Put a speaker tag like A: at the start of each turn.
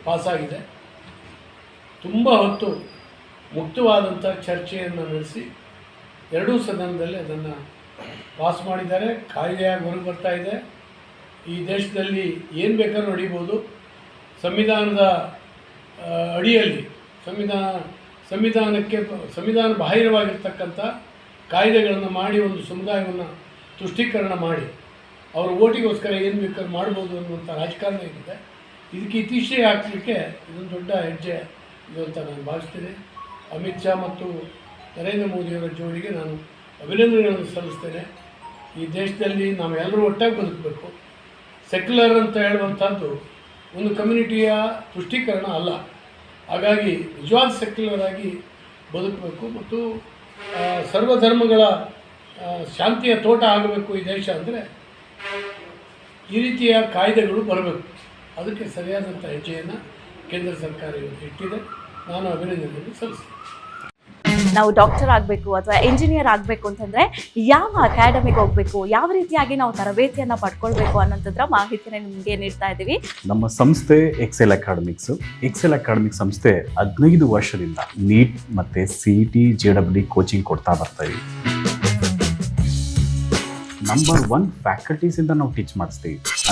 A: ಪಾಸಾಗಿದೆ. ತುಂಬ ಹೊತ್ತು ಮುಕ್ತವಾದಂಥ ಚರ್ಚೆಯನ್ನು ನಡೆಸಿ ಎರಡೂ ಸದನದಲ್ಲಿ ಅದನ್ನು ಪಾಸ್ ಮಾಡಿದ್ದಾರೆ. ಕಾಯ್ದೆಯಾಗಿ ಹೊರಗೆ ಬರ್ತಾ ಇದೆ. ಈ ದೇಶದಲ್ಲಿ ಏನು ಬೇಕಾದ್ರೂ ನಡೀಬೋದು ಸಂವಿಧಾನದ ಅಡಿಯಲ್ಲಿ ಸಂವಿಧಾನ, ಸಂವಿಧಾನಕ್ಕೆ ಸಂವಿಧಾನ ಬಾಹಿರವಾಗಿರ್ತಕ್ಕಂಥ ಕಾಯ್ದೆಗಳನ್ನು ಮಾಡಿ ಒಂದು ಸಮುದಾಯವನ್ನು ತುಷ್ಟೀಕರಣ ಮಾಡಿ, ಅವರ ಓಟಿಗೋಸ್ಕರ ಏನು ಬೇಕಾದ್ರೂ ಮಾಡ್ಬೋದು ಅನ್ನುವಂಥ ರಾಜಕಾರಣ ಏನಿದೆ ಇದಕ್ಕೆ ಇತ್ತೀಚೆಗೆ ಹಾಕಲಿಕ್ಕೆ ಇದೊಂದು ದೊಡ್ಡ ಹೆಜ್ಜೆ ಇದು ಅಂತ ನಾನು ಭಾವಿಸ್ತೇನೆ. ಅಮಿತ್ ಶಾ ಮತ್ತು ನರೇಂದ್ರ ಮೋದಿಯವರ ಜೋಡಿಗೆ ನಾನು ಅಭಿನಂದನೆಗಳನ್ನು ಸಲ್ಲಿಸ್ತೇನೆ. ಈ ದೇಶದಲ್ಲಿ ನಾವೆಲ್ಲರೂ ಒಟ್ಟಾಗಿ ಬದುಕಬೇಕು. ಸೆಕ್ಯುಲರ್ ಅಂತ ಹೇಳುವಂಥದ್ದು ಒಂದು ಕಮ್ಯುನಿಟಿಯ ತುಷ್ಟೀಕರಣ ಅಲ್ಲ. ಹಾಗಾಗಿ ನಿಜವಾದ ಸೆಕ್ಯುಲರ್ ಆಗಿ ಬದುಕಬೇಕು ಮತ್ತು ಸರ್ವಧರ್ಮಗಳ ಶಾಂತಿಯ ತೋಟ ಆಗಬೇಕು ಈ ದೇಶ ಅಂದರೆ ಈ ರೀತಿಯ ಕಾಯ್ದೆಗಳು ಬರಬೇಕು. ಅದಕ್ಕೆ ಸರಿಯಾದಂಥ ಹೆಜ್ಜೆಯನ್ನು ಕೇಂದ್ರ ಸರ್ಕಾರ ಇವತ್ತು ಇಟ್ಟಿದೆ. ನಾನು ಅಭಿನಂದನೆಯನ್ನು ಸಲ್ಲಿಸ್ತೇನೆ.
B: ನಾವು ಡಾಕ್ಟರ್ ಆಗಬೇಕು ಅಥವಾ ಇಂಜಿನಿಯರ್ ಆಗಬೇಕು ಅಂತಂದರೆ ಯಾವ ಅಕಾಡೆಮಿಗೆ ಹೋಗಬೇಕು ಯಾವ ರೀತಿಯಾಗಿ ನಾವು ತರಬೇತಿಯನ್ನು ಪಡ್ಕೊಳ್ಬೇಕು ಅನ್ನೋಂಥದ್ರ ಮಾಹಿತಿನ ನಿಮಗೆ ನೀಡ್ತಾ ಇದ್ದೀವಿ.
C: ನಮ್ಮ ಸಂಸ್ಥೆ ಎಕ್ಸೆಲ್ ಅಕಾಡೆಮಿಕ್ಸ್ ಎಕ್ಸೆಲ್ ಅಕಾಡೆಮಿಕ್ ಸಂಸ್ಥೆ ಹದಿನೈದು ವರ್ಷದಿಂದ ನೀಟ್ ಮತ್ತು C T J W coaching ಕೊಡ್ತಾ ಬರ್ತಾ ಇದ್ದೀವಿ ನಂಬರ್ ಒನ್ ಫ್ಯಾಕಲ್ಟೀಸಿಂದ ನಾವು ಟೀಚ್ ಮಾಡಿಸ್ತೀವಿ.